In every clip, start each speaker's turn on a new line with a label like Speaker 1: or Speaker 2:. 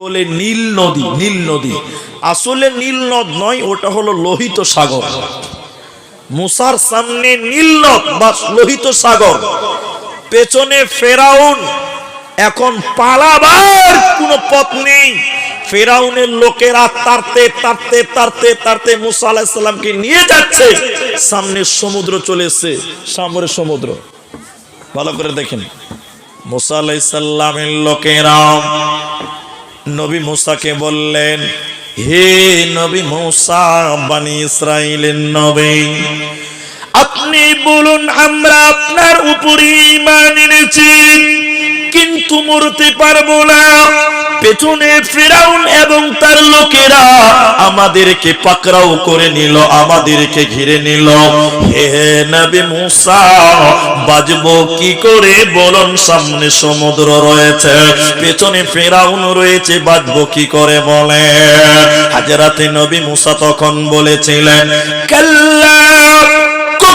Speaker 1: বলে নীল নদী নীল নদী। আসলে নীল নদ নয়, ওটা হলো লোহিত সাগর। মুসার সামনে নীল নদ বা লোহিত সাগর। পেছনে ফেরাউন। এখন পালাবার কোনো পথ নেই। ফেরাউনের লোকেরা তারতে তারতে তারতে তারতে মুসা আলাহিসাল্লামকে নিয়ে যাচ্ছে। সামনে সমুদ্র চলে এসছে। সামনে সমুদ্র। ভালো করে দেখেন। মুসা আলাইসাল্লামের লোকেরা নবী মুসাকে বললেন, হে নবী মুসা, বানি ইসরাইলের নবী, আপনি বলুন, আমরা আপনার উপরই মানিয়েছি কিন্তু মরতে পারব না। পেছনে ফেরাউন এবং তার লোকেরা আমাদেরকে পাকড়াও করে নিল, আমাদেরকে ঘিরে নিল। হে নবী মুসা, বাজবো কি করে? বলুন, সামনে সমুদ্র রয়েছে, পেছনে ফেরাউন রয়েছে, বাজবো কি করে বলে? হাজারাতে নবী মুসা তখন বলেছিলেন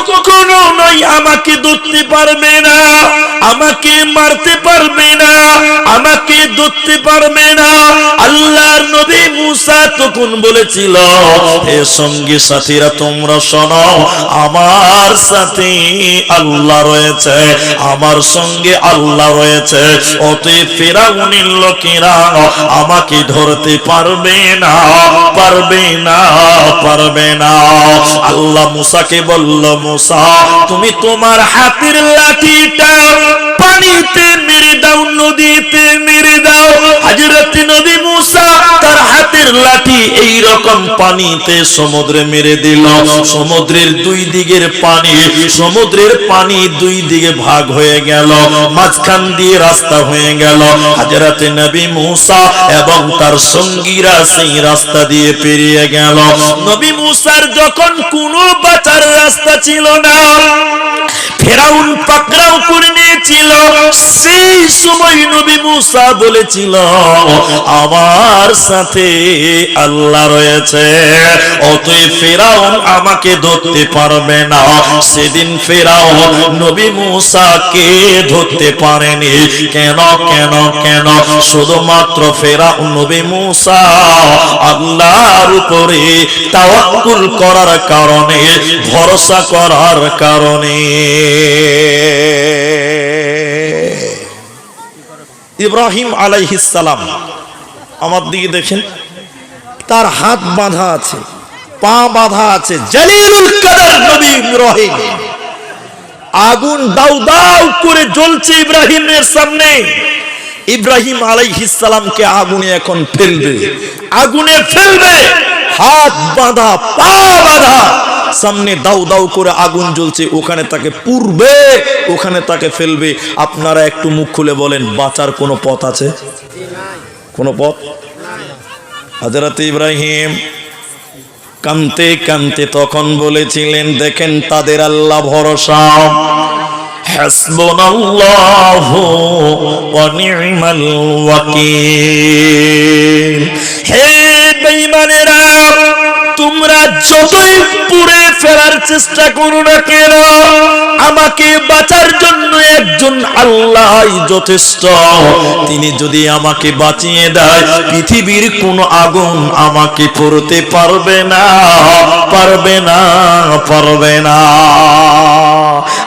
Speaker 1: কখনো নয়, আমাকে ধরতে পারবে না, আমাকে মারতে পারবে না আমাকে ধরতে পারবে না। আল্লাহর নবী মুসা তখন বলেছিল, হে সঙ্গী সাথীরা, তোমরা শোনো, আমার সাথে আল্লাহ রয়েছে, আমার সঙ্গে আল্লাহ রয়েছে, অতএব ফেরাউনের লোকেরা আমাকে ধরতে পারবে না পারবে না পারবে না। আল্লাহ মুসাকে বলল, মুসা, তুমি তোমার হাতের লাঠিটা পানিতে মেরে দাও, নদীতে মেরে দাও। হাজরত নবী মুসা তার হাতের লাঠি এই রকম পানিতে সমুদ্রে মেরে দিল। সমুদ্রের দুই দিকের পানি, সমুদ্রের পানি দুই দিকে ভাগ হয়ে গেল, মাঝখান দিয়ে রাস্তা হয়ে গেল। হাজরত নবী মুসা এবং তার সঙ্গীরা সেই রাস্তা দিয়ে পেরিয়ে গেল। নবী মুসার যখন কোনো বাঁচার রাস্তা ছিল না, ফেরাউন পাকড়াও করে নিয়েছিল সেই সময় নবী মুসা বলেছিল, আমার সাথে আল্লাহ রয়েছে, অতএব ফেরাউন আমাকে ধরতে পারবে না। সেদিন ফেরাউন নবী মুসাকে ধরতে পারেনি। কেন কেন কেন? শুধুমাত্র ফেরাউন নবী মুসা আল্লাহর উপরে তাওয়াক্কুল করার কারণে, ভরসা করার কারণে। ইব্রাহিম আলাইহিসালাম আমার দিকে দেখেন, তার হাত বাঁধা আছে, পা বাঁধা আছে ইব্রাহিম। আগুন দাউ দাউ করে জ্বলছে ইব্রাহিমের সামনে। ইব্রাহিম আলাইহিসালামকে আগুনে এখন ফেলবে। আগুনে ফেলবে, হাত বাঁধা, পা বাঁধা। সামনে দাউ দাউ করে আগুন জ্বলছে, ওখানে তাকে পূর্বে, ওখানে তাকে ফেলবে। আপনারা একটু মুখ খুলে বলেন, বাঁচার কোনো পথ আছে? কোনো পথ? হাজরত ইব্রাহিম কানতে কানতে তখন বলেছিলেন, দেখেন তাদের আল্লাহ ভরসা। হাসবুনাল্লাহু ওয়া নি'মাল ওয়াকিল। হে বেঈমানেরা তোমরা যতই পুড়ে ফেলার চেষ্টা করো না কেন, আমাকে বাঁচার জন্য একজন আল্লাহ যথেষ্ট। তিনি যদি আমাকে বাঁচিয়ে দেয়, পৃথিবীর কোন আগুন আমাকে পড়তে পারবে না পারবে না পারবে না।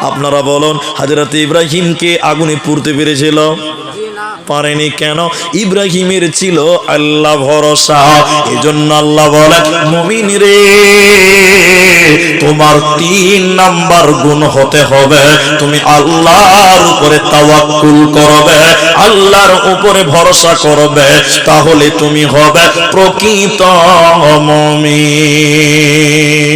Speaker 1: আপনারা বলুন হাজরত ইব্রাহিমকে আগুনে পুড়তে পেরেছিল? পারেনি কেন? ইব্রাহিমের ছিল আল্লাহ ভরসা। এজন্য আল্লাহ বলে, মুমিন রে, তোমার তিন নাম্বার গুণ হতে হবে। তুমি আল্লাহর উপরে তাওয়াক্কুল করবে, আল্লাহর উপরে ভরসা করবে। তাহলে তুমি হবে প্রকৃত মুমিন।